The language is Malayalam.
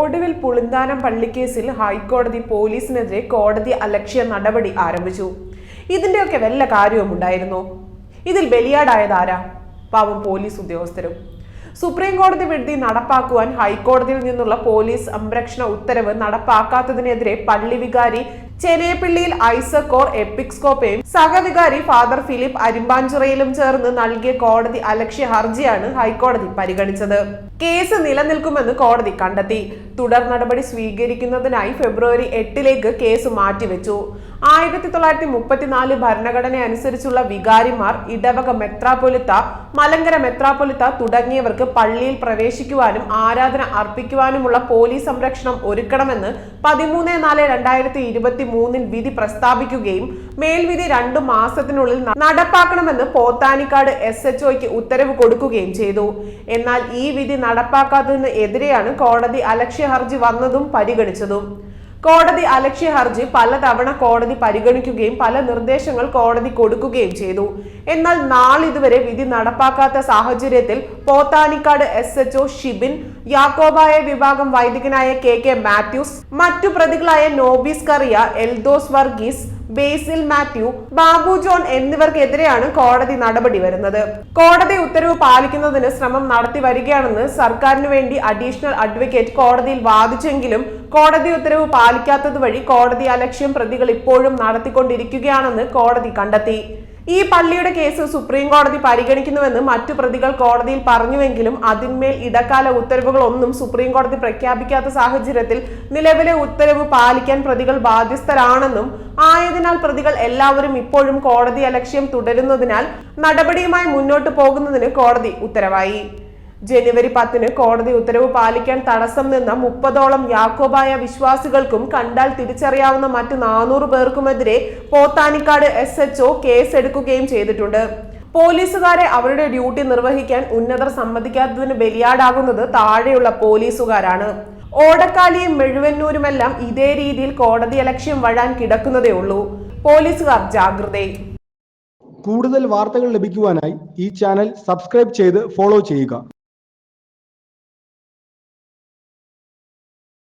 ഒടുവിൽ പുളിന്താനം പള്ളിക്കേസിൽ ഹൈക്കോടതി പോലീസിനെതിരെ കോടതി അലക്ഷ്യ നടപടി ആരംഭിച്ചു. ഇതിന്റെയൊക്കെ വല്ല കാര്യവും ഉണ്ടായിരുന്നു? ഇതിൽ ബലിയാടായത് ആരാ പാവം പോലീസ് ഉദ്യോഗസ്ഥരും. സുപ്രീം കോടതി വിധി നടപ്പാക്കുവാൻ ഹൈക്കോടതിയിൽ നിന്നുള്ള പോലീസ് സംരക്ഷണ ഉത്തരവ് നടപ്പാക്കാത്തതിനെതിരെ പള്ളി വികാരി ചെനേപ്പിള്ളിയിൽ ഐസക്കോർ എപ്പിക്സ്കോപ്പയും സഹവികാരി ഫാദർ ഫിലിപ്പ് അരിമ്പാഞ്ചിറയിലും ചേർന്ന് നൽകിയ കോടതി അലക്ഷ്യ ഹർജിയാണ് ഹൈക്കോടതി പരിഗണിച്ചത്. കേസ് നിലനിൽക്കുമെന്ന് കോടതി കണ്ടെത്തി. തുടർ നടപടി സ്വീകരിക്കുന്നതിനായി ഫെബ്രുവരി എട്ടിലേക്ക് കേസ് മാറ്റിവെച്ചു. ആയിരത്തി തൊള്ളായിരത്തി മുപ്പത്തിനാല് ഭരണഘടന അനുസരിച്ചുള്ള വികാരിമാർ ഇടവക മെത്രാപൊലിത്ത മലങ്കര മെത്രാപൊലിത്ത തുടങ്ങിയവർക്ക് പള്ളിയിൽ പ്രവേശിക്കുവാനും ആരാധന അർപ്പിക്കുവാനുമുള്ള പോലീസ് സംരക്ഷണം ഒരുക്കണമെന്ന് പതിമൂന്ന് നാല് രണ്ടായിരത്തി ഇരുപത്തി മൂന്നിൽ വിധി പ്രസ്താവിക്കുകയും മേൽവിധി രണ്ടു മാസത്തിനുള്ളിൽ നടപ്പാക്കണമെന്ന് പോത്താനിക്കാട് എസ് എച്ച് ഒക്ക് ഉത്തരവ് കൊടുക്കുകയും ചെയ്തു. എന്നാൽ ഈ വിധി നടപ്പാക്കാത്തതിന് എതിരെയാണ് കോടതി അലക്ഷ്യ ഹർജി വന്നതും പരിഗണിച്ചതും. കോടതി അലക്ഷ്യ ഹർജി പലതവണ കോടതി പരിഗണിക്കുകയും പല നിർദ്ദേശങ്ങൾ കോടതി കൊടുക്കുകയും ചെയ്തു. എന്നാൽ നാളിതുവരെ വിധി നടപ്പാക്കാത്ത സാഹചര്യത്തിൽ പോത്താനിക്കാട് എസ് എച്ച്ഒ ഷിബിൻ യാക്കോബായ വിഭാഗം വൈദികനായ കെ കെ മാത്യൂസ് മറ്റു പ്രതികളായ നോബിസ് കറിയ എൽദോസ് വർഗീസ് ബേസിൽ മാത്യു ബാബു ജോൺ എന്നിവർക്കെതിരെയാണ് കോടതി നടപടി വരുന്നത്. കോടതി ഉത്തരവ് പാലിക്കുന്നതിന് ശ്രമം നടത്തി വരികയാണെന്ന് സർക്കാരിന് വേണ്ടി അഡീഷണൽ അഡ്വക്കേറ്റ് കോടതിയിൽ വാദിച്ചെങ്കിലും കോടതി ഉത്തരവ് പാലിക്കാത്തത് വഴി കോടതി അലക്ഷ്യം പ്രതികൾ ഇപ്പോഴും നടത്തിക്കൊണ്ടിരിക്കുകയാണെന്ന് കോടതി കണ്ടെത്തി. ഈ പള്ളിയുടെ കേസ് സുപ്രീം കോടതി പരിഗണിക്കുന്നുവെന്ന് മറ്റു പ്രതികൾ കോടതിയിൽ പറഞ്ഞുവെങ്കിലും അതിന്മേൽ ഇടക്കാല ഉത്തരവുകളൊന്നും സുപ്രീം കോടതി പ്രഖ്യാപിക്കാത്ത സാഹചര്യത്തിൽ നിലവിലെ ഉത്തരവ് പാലിക്കാൻ പ്രതികൾ ബാധ്യസ്ഥരാണെന്നും ആയതിനാൽ പ്രതികൾ എല്ലാവരും ഇപ്പോഴും കോടതി അലക്ഷ്യം തുടരുന്നതിനാൽ നടപടിയുമായി മുന്നോട്ട് പോകുന്നതിന് കോടതി ഉത്തരവായി. ജനുവരി പത്തിന് കോടതി ഉത്തരവ് പാലിക്കാൻ തടസ്സം നിന്ന മുപ്പതോളം യാക്കോബായ വിശ്വാസികൾക്കും കണ്ടാൽ തിരിച്ചറിയാവുന്ന മറ്റു നാനൂറ് പേർക്കുമെതിരെ പോത്താനിക്കാട് എസ് എച്ച് കേസെടുക്കുകയും ചെയ്തിട്ടുണ്ട്. പോലീസുകാരെ അവരുടെ ഡ്യൂട്ടി നിർവഹിക്കാൻ ഉന്നതർ സമ്മതിക്കാത്തതിന് ബലിയാടാകുന്നത് താഴെയുള്ള പോലീസുകാരാണ്. ഓടക്കാലിയും മെഴുവന്നൂരുമെല്ലാം ഇതേ രീതിയിൽ കോടതി അലക്ഷ്യം വഴാൻ കിടക്കുന്നതേ ഉള്ളൂ. പോലീസുകാർ ജാഗ്രത കൂടുതൽ വാർത്തകൾ ലഭിക്കുവാനായി ഈ ചാനൽ സബ്സ്ക്രൈബ് ചെയ്ത് ഫോളോ ചെയ്യുക.